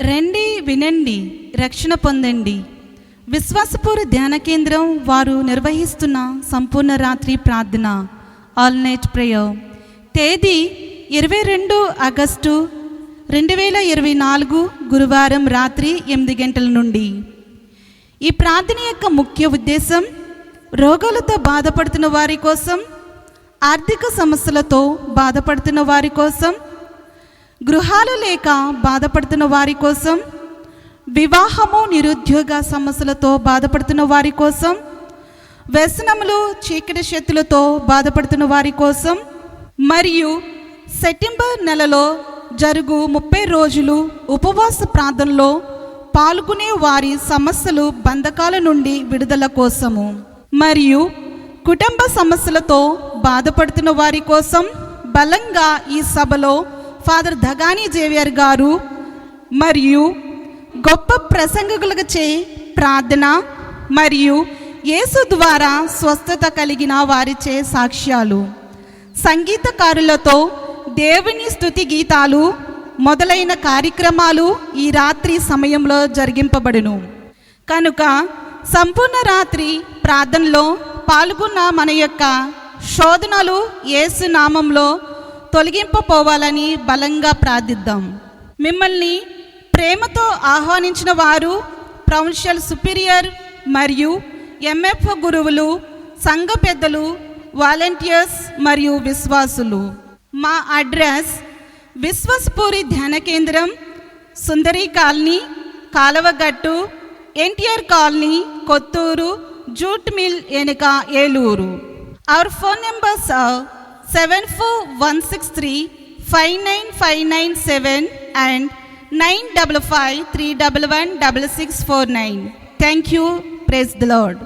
రండి వినండి రక్షణ పొందండి. విశ్వాసపూర్ ధ్యాన కేంద్రం వారు నిర్వహిస్తున్న సంపూర్ణ రాత్రి ప్రార్థన ఆల్ నైట్ ప్రేయర్. తేదీ ఇరవై రెండు ఆగస్టు రెండు వేల ఇరవై నాలుగు గురువారం రాత్రి ఎనిమిది గంటల నుండి. ఈ ప్రార్థన యొక్క ముఖ్య ఉద్దేశం రోగాలతో బాధపడుతున్న వారి కోసం ఆర్థిక సమస్యలతో బాధపడుతున్న వారి కోసం గృహాలు లేక బాధపడుతున్న వారి కోసం వివాహము నిరుద్యోగ సమస్యలతో బాధపడుతున్న వారి కోసం వ్యసనములు చీకటి శక్తులతో బాధపడుతున్న వారి కోసం మరియు సెప్టెంబర్ నెలలో జరుగు ముప్పై రోజులు ఉపవాస ప్రార్థనలో పాల్గొనే వారి సమస్యలు బంధకాల నుండి విడుదల కోసము. మరియు కుటుంబ సమస్యలతో బాధపడుతున్న వారి కోసం బలంగా ఈ సభలో ఫాదర్ ధగానీ జేవియర్ గారు మరియు గొప్ప ప్రసంగకులకు చే ప్రార్థన మరియు యేసు ద్వారా స్వస్థత కలిగిన వారిచే సాక్ష్యాలు. సంగీతకారులతో దేవుని స్తుతి గీతాలు మొదలైన కార్యక్రమాలు ఈ రాత్రి సమయంలో జరిగింపబడును. కనుక సంపూర్ణ రాత్రి ప్రార్థనలో పాల్గొన్న మన యొక్క శోధనలు ఏసు నామంలో తొలగింపపోవాలని బలంగా ప్రార్థిద్దాం. మిమ్మల్ని ప్రేమతో ఆహ్వానించిన వారు ప్రొవిన్షియల్ సుపీరియర్ మరియు ఎంఎఫ్ గురువులు సంఘ పెద్దలు వాలంటీర్స్ మరియు విశ్వాసులు. మా అడ్రస్ విశ్వస్పూరి ధ్యాన కేంద్రం Sundari colony Kalavagattu NTR colony Kothuru jute mill ఎనుక Eluru. Our phone numbers seven four one six three five nine five nine seven and nine double five three double one double six four nine thank you praise the Lord